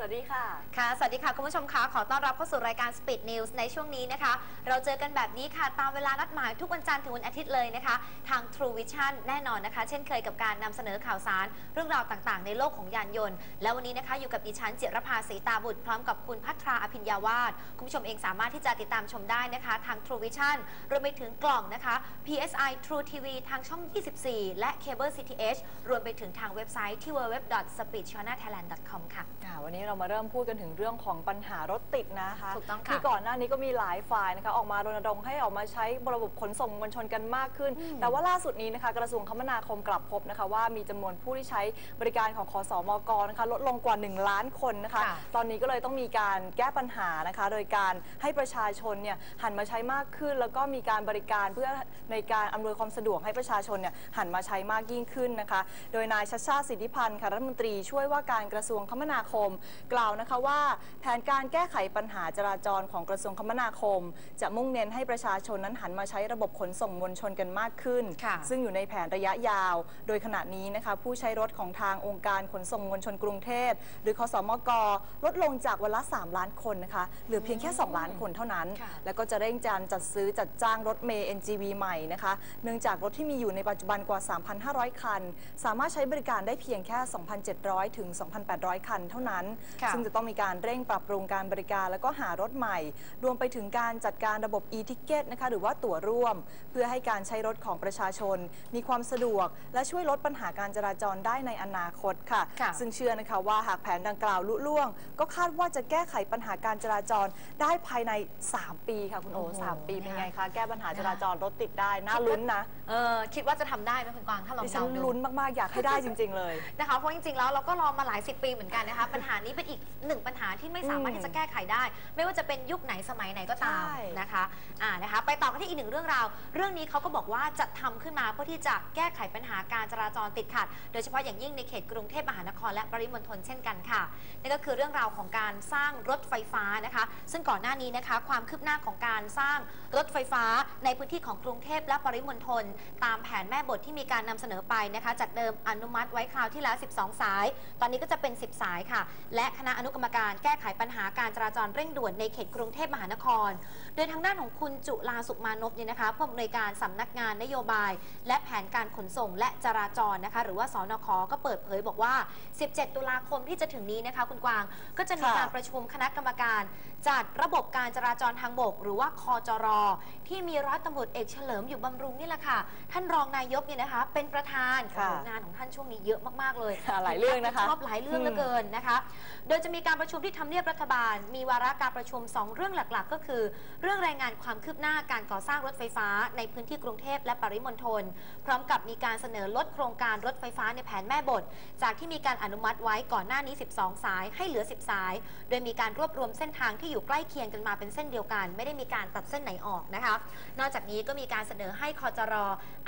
สวัสดีค่ะ ค่ะ สวัสดีค่ะ คุณผู้ชมคะขอต้อนรับเข้าสู่รายการ Speed News ในช่วงนี้นะคะ เราเจอกันแบบนี้ค่ะ ตามเวลานัดหมายทุกวันจันทร์ถึงวันอาทิตย์เลยนะคะ ทาง True Vision แน่นอนนะคะ เช่นเคยกับการนำเสนอข่าวสาร เรื่องราวต่างๆ ในโลกของยานยนต์ และวันนี้นะคะ อยู่กับดิฉันจิรภาศรีตาบุตร พร้อมกับคุณพัทราอภิญญาวาสคุณผู้ชมเองสามารถที่จะติดตามชมได้นะคะ ทาง True Vision รวมไปถึงกล่องนะคะ PSI True TV ทางช่อง 24 และ Cable CTH รวมไปถึงทางเว็บไซต์ที่ www.speedchannelthailand.com ค่ะค่ะวันนี้เรามาเริ่มพูดกันถึงเรื่องของปัญหารถติดนะคะถูกต้องค่ะที่ก่อนหน้านี้ก็มีหลายฝ่ายนะคะออกมารณรงค์ให้ออกมาใช้ระบบขนส่งมวลชนกันมากขึ้น แต่ว่าล่าสุดนี้นะคะกระทรวงคมนาคมกลับพบนะคะว่ามีจำนวนผู้ที่ใช้บริการของคอสมกนะคะลดลงกว่า 1 ล้านคนนะคะค่ะตอนนี้ก็เลยต้องมีการแก้ปัญหานะคะ โดยการให้ประชาชนเนี่ยหันมาใช้มากขึ้น แล้วก็มีการบริการเพื่อในการอำนวยความสะดวกให้ประชาชนเนี่ยหันมาใช้มากยิ่งขึ้นนะคะ โดยนายชัชชาติสิทธิพันธ์ค่ะรัฐมนตรีช่วยว่าการกระทรวงคมนาคมกล่าวนะคะว่า แผนการแก้ไขปัญหาจราจรของกระทรวงคมนาคม จะมุ่งเน้นให้ประชาชนนั้นหันมาใช้ระบบขนส่งมวลชนกันมากขึ้นค่ะซึ่งอยู่ในแผนระยะยาว โดยขณะนี้นะคะผู้ใช้รถของทางองค์การขนส่งมวลชนกรุงเทพ หรือคสมก ลดลงจากวันละ 3 ล้านคนนะคะเหลือเพียงแค่ 2 ล้านคนเท่านั้นค่ะแล้วก็จะเร่งจานจัดซื้อจัดจ้างรถเมย์ NGV ใหม่นะคะเนื่องจากรถที่มีอยู่ในปัจจุบันกว่า 3,500 คัน สามารถใช้บริการได้เพียงแค่ 2,700 ถึง 2,800 คันเท่านั้นค่ะซึ่งจะต้องมีการเร่งปรับปรุงการบริการ แล้วก็หารถใหม่ รวมไปถึงการจัดการระบบ e-ticket นะคะหรือว่าตั๋วร่วม เพื่อให้การใช้รถของประชาชน มีความสะดวก และช่วยลดปัญหาการจราจรได้ในอนาคตค่ะค่ะซึ่งเชื่อนะคะว่าหากแผนดังกล่าวลุล่วง ก็คาดว่าจะแก้ไขปัญหาการจราจรได้ภายใน 3 ปีค่ะคุณโอโอ้โหสามปีเป็นไงนะคะคะแก้ปัญหาจราจรรถติดได้น่าลุ้นนะเออคิดว่าจะทำได้ไหมคุณกวางถ้าลองดิฉันเดาดูลุ้นมากๆอยากให้ได้จริง ๆเลยนะคะเพราะจริงๆแล้วเราก็รอมาหลายสิบปีเหมือนกันนะคะปัญหานี้เป็นอีกหนึ่งปัญหาที่ไม่สามารถอืมที่จะแก้ไขได้ ไม่ว่าจะเป็นยุคไหนสมัยไหนก็ตามใช่นะคะอ่านะคะไปต่อกันที่อีกหนึ่งเรื่องราว เรื่องนี้เขาก็บอกว่าจะทำขึ้นมาเพื่อที่จะแก้ไขปัญหาการจราจรติดขัด โดยเฉพาะอย่างยิ่งในเขตกรุงเทพมหานครและปริมณฑลเช่นกันค่ะนั่นก็คือเรื่องราวของการสร้างรถไฟฟ้านะคะ ซึ่งก่อนหน้านี้นะคะ ความคืบหน้าของการสร้างรถไฟฟ้าในพื้นที่ของกรุงเทพและปริมณฑลตามแผนแม่บทที่มีการนำเสนอไปนะคะ จากเดิมอนุมัติไว้คราวที่แล้ว 12 สาย ตอนนี้ก็จะเป็น 10 สายค่ะ และคณะอนุกรรมการแก้ไขปัญหาการจราจรเร่งด่วนในเขตกรุงเทพมหานคร โดยทางด้านของคุณจุลาสุขมานพเนี่ยนะคะผู้อำนวยการสำนักงานนโยบาย และแผนการขนส่งและจราจรนะคะหรือว่าสอนคก็เปิดเผยบอกว่า 17 ตุลาคมที่จะถึงนี้นะคะคุณกวางก็จะมีค่ะการประชุมคณะกรรมการจัดระบบการจราจรทางบก หรือว่าคอจรที่มีร้อยตำรวจเอกเฉลิมอยู่บำรุงนี่แหละค่ะ ท่านรองนายกเนี่ยนะคะ เป็นประธานค่ะโอ้โหงานของท่านช่วงนี้เยอะมากๆเลยค่ะหลายเรื่องนะคะชอบหลายเรื่องเหลือเกินนะคะโดยจะมีการประชุมที่ทำเนียบรัฐบาล มีวาระการประชุม 2 เรื่องหลักๆ ก็คือ เรื่องรายงานความคืบหน้าการก่อสร้างรถไฟฟ้า ในพื้นที่กรุงเทพและปริมณฑลพร้อมกับมีการเสนอลดโครงการรถไฟฟ้าในแผนแม่บท จากที่มีการอนุมัติไว้ก่อนหน้านี้ 12 สายให้เหลือ 10 สาย โดยมีการรวบรวมเส้นทางที่อยู่ใกล้เคียงกันมาเป็นเส้นเดียวกัน ไม่ได้มีการตัดเส้นไหนออกนะคะ นอกจากนี้ก็มีการเสนอให้คอจร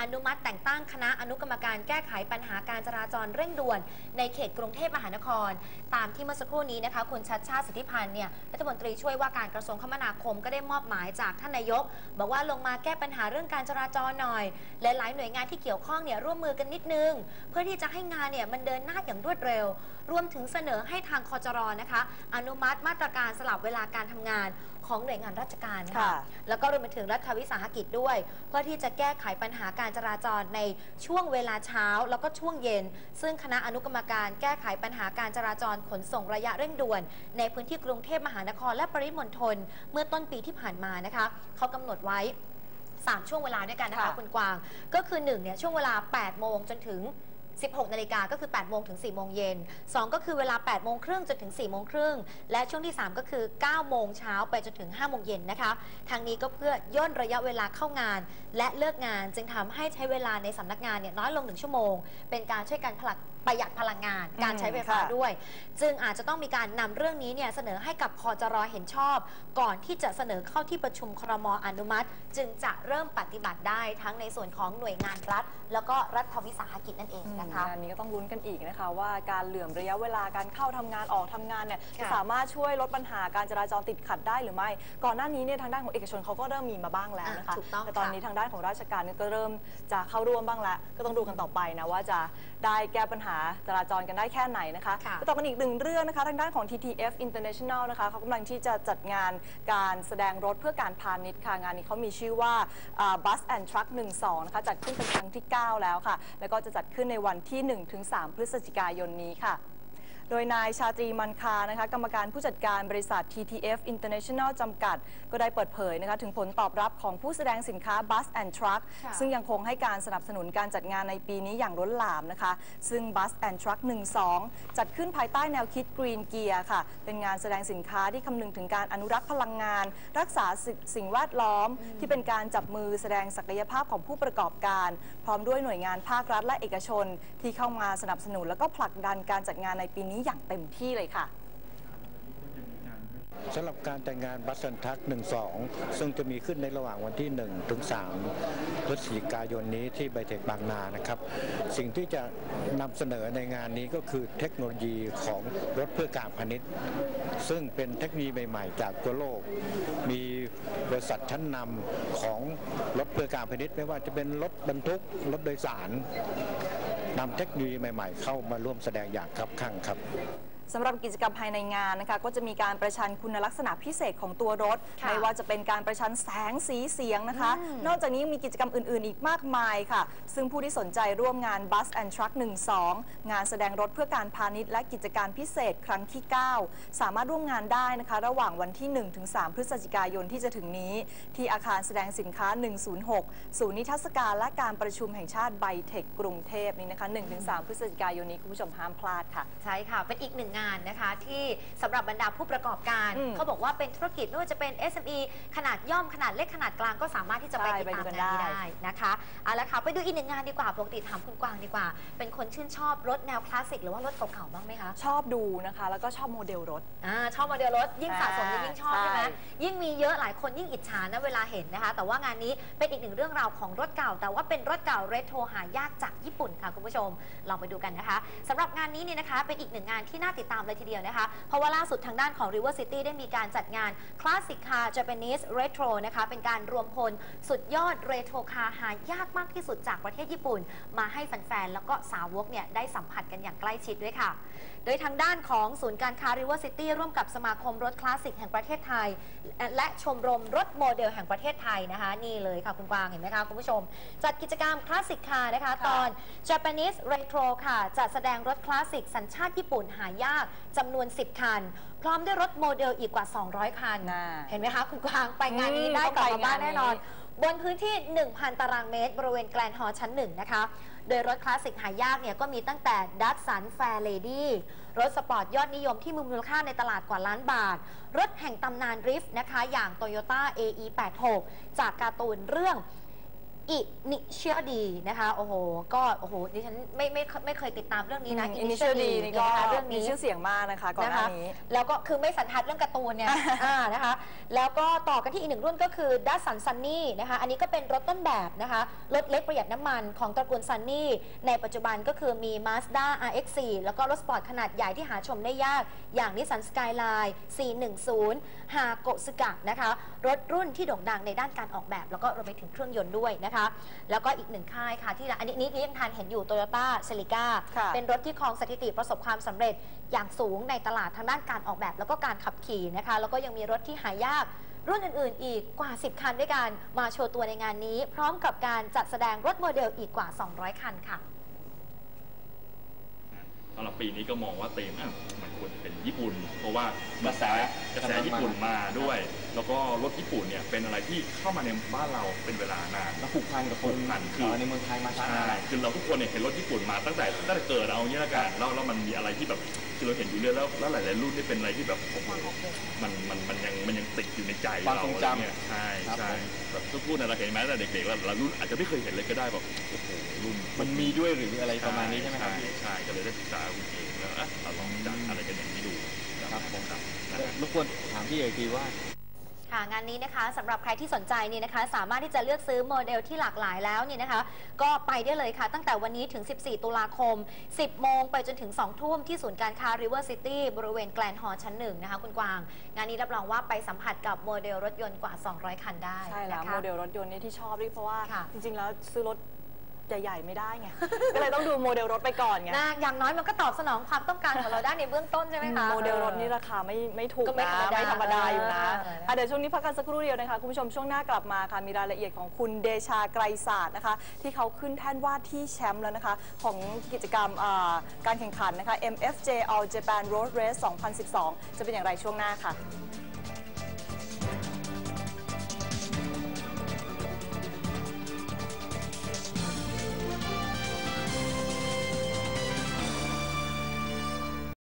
อนุมัติแต่งตั้งคณะอนุกรรมการแก้ไขปัญหาการจราจรเร่งด่วน ในเขตกรุงเทพมหานคร ตามที่เมื่อสักครู่นี้นะคะคุณชัดชาติสิทธิพันธ์เนี่ยรัฐมนตรีช่วยว่าการกระทรวงคมนาคมก็ได้มอบหมายจากท่านนายก บอกว่าลงมาแก้ปัญหาเรื่องการจราจรหน่อยหลายๆหน่วยงานที่เกี่ยวข้องเนี่ยร่วมมือกันนิดนึง เพื่อที่จะให้งานเนี่ยมันเดินหน้าอย่างรวดเร็ว รวมถึงเสนอให้ทางคอจรนะคะ อนุมัติมาตรการสลับเวลาการทำงาน ของหน่วยงานราชการค่ะค่ะ แล้วก็รวมไปถึงรัฐวิสาหกิจด้วย เพื่อที่จะแก้ไขปัญหาการจราจรในช่วงเวลาเช้า แล้วก็ช่วงเย็น ซึ่งคณะอนุกรรมการแก้ไขปัญหาการจราจรขนส่งระยะเร่งด่วน ในพื้นที่กรุงเทพมหานครและปริมณฑลเมื่อต้นปีที่ผ่านมานะคะเขากำหนดไว้ 3 ช่วงเวลาด้วยกันนะคะค่ะคุณกวาง ก็คือ1เนี่ยช่วงเวลา 8 โมงจนถึง 16 นาฬิกาก็คือ 8 โมงถึง 4 โมงเย็น 2 ก็คือเวลา 8 โมงครึ่งจนถึง 4 โมงครึ่ง และช่วงที่ 3 ก็คือ 9 โมงเช้าไปจนถึง 5 โมงเย็นนะคะ ทางนี้ก็เพื่อย่นระยะเวลาเข้างาน และเลิกงานจึงทำให้ใช้เวลาในสำนักงานเนี่ยน้อยลง 1 ชั่วโมง เป็นการช่วยกันผลักประหยัดพลังงานการใช้ไฟฟ้าค่ะด้วย จึงอาจจะต้องมีการนำเรื่องนี้เนี่ยเสนอให้กับคอจรเห็นชอบ ก่อนที่จะเสนอเข้าที่ประชุมครมอนุมัติ จึงจะเริ่มปฏิบัติได้ทั้งในส่วนของหน่วยงานรัฐ แล้วก็รัฐวิสาหกิจนั่นเองนะคะงานนี้ก็ต้องลุ้นกันอีกนะคะ ว่าการเหลื่อมระยะเวลาการเข้าทำงานออกทำงานเนี่ยจะค่ะสามารถช่วยลดปัญหาการจราจรติดขัดได้หรือไม่ ก่อนหน้านี้เนี่ยทางด้านของเอกชนเขาก็เริ่มมีมาบ้างแล้วนะคะอะถูกต้องแต่ตอนค่ะนี้ทางด้านของราชการเนี่ยก็เริ่มจะเข้าร่วมบ้างแล้ว ก็ต้องดูกันต่อไปนะว่าจะ ได้แก้ปัญหาจราจรกันได้แค่ไหนนะคะค่ะ ไปต่อกันอีกหนึ่งเรื่องนะคะทางด้านของ TTF International นะคะเขากำลังที่จะจัดงานการแสดงรถเพื่อการพาณิชย์ค่ะงานนี้เขามีชื่อว่าอ่า Bus and Truck 12 นะคะจัดขึ้นเป็นครั้งที่ 9 แล้วค่ะ แล้วก็จะจัดขึ้นในวันที่ 1-3 พฤศจิกายนนี้ค่ะ โดยนายชาตรีมันคานะคะกรรมการผู้จัดการบริษัท TTF International จำกัด ก็ได้เปิดเผยนะคะถึงผลตอบรับของผู้แสดงสินค้า Bus and Truck ค่ะซึ่งยังคงให้การสนับสนุนการจัดงานในปีนี้อย่างล้นหลามนะคะ ซึ่ง Bus and Truck 12 จัดขึ้นภายใต้แนวคิด Green Gear ค่ะ เป็นงานแสดงสินค้าที่คำนึงถึงการอนุรักษ์พลังงาน รักษาสิสิ่งแวดล้อม ที่เป็นการจับมือแสดงศักยภาพของผู้ประกอบการ พร้อมด้วยหน่วยงานภาครัฐและเอกชน ที่เข้ามาสนับสนุนแล้วก็ผลักดันการจัดงานในปีนี้อย่างเต็มที่เลยค่ะสำหรับการจัดงงานบัสสันทัก12 ซึ่งจะมีขึ้นในระหว่างวันที่ 1 ถึง 3 พฤศจิกายนนี้ที่ไบเทคบางนานะครับ สิ่งที่จะนำเสนอในงานนี้ก็คือเทคโนโลยีของรถเพื่อการพาณิชย์ ซึ่งเป็นเทคโนโลยีใหม่ๆ จากทั่วโลก มีบริษัทชั้นนำของรถเพื่อการพาณิชย์ ไม่ว่าจะเป็นรถบรรทุกรถโดยสาร นำเทคโนโลยีใหม่ ๆ เข้ามาร่วมแสดงอย่างครับข้างครับ สำหรับกิจกรรมภายในงานนะคะก็จะมีการประชันคุณลักษณะพิเศษของตัวรถค่ะไม่ว่าจะเป็นการประชันแสงสีเสียงนะคะอืมนอกจากนี้ยังมีกิจกรรมอื่น ๆ อีกมากมายค่ะ ซึ่งผู้ที่สนใจร่วมงาน Bus and Truck 12 งานแสดงรถเพื่อการพาณิชย์และกิจการพิเศษครั้งที่ 9 สามารถร่วมงานได้นะคะ ระหว่างวันที่ 1-3 พฤศจิกายนที่จะถึงนี้ ที่อาคารแสดงสินค้า 106 ศูนย์นิทรรศการและการประชุมแห่งชาติไบเทคกรุงเทพนี่นะคะ 1-3 พฤศจิกายนนี้คุณผู้ชมห้ามพลาดค่ะ ใช่ค่ะ เป็นอีกหนึ่งงานนะคะ ที่สำหรับบรรดาผู้ประกอบการอืมเขาบอกว่าเป็นธุรกิจไม่ว่าจะเป็น SME ขนาดย่อมขนาดเล็กขนาดกลางก็สามารถที่จะไปใช่ติดไปตามดูกันงานนี้ได้ได้นะคะเอาละค่ะไปดูอีกหนึ่งงานดีกว่าปกติถามคุณกวางดีกว่า เป็นคนชื่นชอบรถแนวคลาสสิกหรือว่ารถเก่าๆบ้างไหมคะชอบดูนะคะแล้วก็ชอบโมเดลรถอ่าชอบโมเดลรถยิ่งสะสมยิ่งชอบใช่ใช่ไหมยิ่งมีเยอะหลายคนยิ่งอิจฉานะเวลาเห็นนะคะ แต่ว่างานนี้เป็นอีกหนึ่งเรื่องราวของรถเก่า แต่ว่าเป็นรถเก่าเรโทรหายากจากญี่ปุ่นค่ะคุณผู้ชมลองไปดูกันนะคะสำหรับงานนี้เนี่ยนะคะ เป็นอีกหนึ่งงานที่น่าติดตามเลยทีเดียวนะคะ เพราะว่าล่าสุดทางด้านของ River City ได้มีการจัดงาน Classic Car Japanese Retro นะคะ เป็นการรวมพลสุดยอดเรโทรคาร์หายากมากที่สุดจากประเทศญี่ปุ่น มาให้แฟนๆ แล้วก็สาวกเนี่ยได้สัมผัสกันอย่างใกล้ชิดด้วยค่ะโดยทางด้านของศูนย์การค้า River City ร่วมกับสมาคมรถคลาสสิกแห่งประเทศไทย และชมรมรถโมเดลแห่งประเทศไทยนะคะ นี่เลยค่ะคุณกวางเห็นไหมคะคุณผู้ชม จัดกิจกรรมคลาสสิกคาร์นะคะ ตอน Japanese Retro ค่ะ จัดแสดงรถคลาสสิกสัญชาติญี่ปุ่นหายากจำนวน 10 คัน พร้อมด้วยรถโมเดลอีกกว่า 200 คันน่าเห็นไหมคะ คุณกวางไปงานนี้อืมได้ต้องกลับไปมาบ้านงานนี้แน่นอน บนพื้นที่ 1,000 ตารางเมตร บริเวณแกลนฮอร์ชั้น 1 นะคะ โดยรถคลาสสิกหายากเนี่ยก็มีตั้งแต่ดัตสันแฟร์เลดี้รถสปอร์ตยอดนิยมที่มีมูลค่าในตลาดกว่าล้านบาท รถแห่งตำนานริฟนะคะ อย่าง Toyota AE86 จากการ์ตูนเรื่อง อินิเชียดีนะคะโอ้โหก็โอ้โหดิฉันไม่ไม่ไม่เคยติดตามเรื่องนี้นะอินิเชียลดีนี่ก็นะคะเรื่องมีนี้ชื่อเสียงมากนะคะก่อนหน้านี้ะคะแล้วก็คือไม่สันทัดเรื่องการ์ตูนเนี่ยอ่านะคะแล้วก็ต่อกันที่อีกหนึ่งรุ่นก็คือดัสสันซันนี่นะคะอันนี้ก็เป็นรถต้นแบบนะคะรถเล็กประหยัดน้ำมันของตระกูลซันนี่ในปัจจุบันก็คือมี Mazda RX-4 แล้วก็รถสปอร์ตขนาดใหญ่ที่หาชมได้ยากอย่างนิสสันสกายไลน์410ฮาโกสึกะนะคะรถรุ่นที่โด่งดังในด้านการออกแบบ แล้วก็รวมไปถึงเครื่องยนต์ด้วยนะคะแล้วก็อีกหนึ่งค่ายค่ะที่อันนี้นี่ยังทานเห็นอยู่โตโยต้าเซลิก้าค่ะเป็นรถที่ครองสถิติประสบความสำเร็จอย่างสูงในตลาดทางด้านการออกแบบ แล้วก็การขับขี่นะคะ แล้วก็ยังมีรถที่หายากรุ่นอื่น ๆ อีกกว่า 10 คันด้วยกันมาโชว์ตัวในงานนี้ พร้อมกับการจัดแสดงรถโมเดลอีกกว่า 200 คันค่ะสำหรับปีนี้ก็มองว่าธีมอะมันควรจะเป็นญี่ปุ่น เพราะว่ากระแสกระแสญี่ปุ่นมาด้วยแล้วก็รถญี่ปุ่นเนี่ยเป็นอะไรที่เข้ามาในบ้านเราเป็นเวลานานแล้วผูกพันกับคนผูกพันคือเในเมืองไทยมาช้าใช่นานคือเราทุกคนเนี่ยเห็นรถญี่ปุ่นมาตั้งแต่ตั้งแต่เกิดเอาอย่างนี้ละกันแล้วแล้วมันมีอะไรที่แบบคือเราเห็นอยู่เรื่อยแล้วแล้วหลายๆรุ่นที่เป็นอะไรที่แบบโอ้โหมันมันมันยังมันยังติดอยู่ในใจความเราทรงอะไรจำเงี้ยใช่ครับใช่ผมแบบทุกพูดนะเราเห็นไหมแต่เด็กๆแล้วเรารุ่นอาจจะไม่เคยเห็นเลยก็ได้แบบโอ้โหรุ่นมันมีด้วยหรืออะไรประมาณนี้ใช่ไหมครับใช่ใช่ก็เลยได้ศึกษาคุณเองแล้วอะเราลองจัดอะไรกันอย่างนี้ดูครับผมครับนะฮะรบกวนถามพี่เอกทีว่า ค่ะงานนี้นะคะสำหรับใครที่สนใจเนี่ยนะคะ สามารถที่จะเลือกซื้อโมเดลที่หลากหลายแล้วเนี่ยนะคะ ก็ไปได้เลยค่ะ ตั้งแต่วันนี้ถึง 14 ตุลาคม 10 โมงไปจนถึง 2 ทุ่มที่ศูนย์การค้า River City บริเวณแกลนฮอลล์ชั้นหนึ่งนะคะคุณกวาง งานนี้รับรองว่าไปสัมผัสกับโมเดลรถยนต์กว่า 200 คันได้ใช่แล้วนะคะ โมเดลรถยนต์นี่ที่ชอบด้วยเพราะว่า ค่ะ จริงๆ แล้วซื้อรถ ใหญ่ๆไม่ได้ไง ก็เลยต้องดูโมเดลรถไปก่อนไง นะอย่างน้อยมันก็ตอบสนองความต้องการของเราได้ในเบื้องต้นใช่ไหมคะ โมเดลรถนี่ราคาไม่ไม่ถูกก็ไม่นะธรรมดาไม่ธรรมดาอยู่นะเอออะเดี๋ยวช่วงนี้พักกันสักครู่เดียวนะคะ คุณผู้ชมช่วงหน้ากลับมาค่ะ มีรายละเอียดของคุณเดชาไกรศาสตร์นะคะ ที่เขาขึ้นแท่นว่าที่แชมป์แล้วนะคะ ของกิจกรรมอ่าการแข่งขันนะคะ MFJ All Japan Road Race 2012 จะเป็นอย่างไรช่วงหน้าค่ะ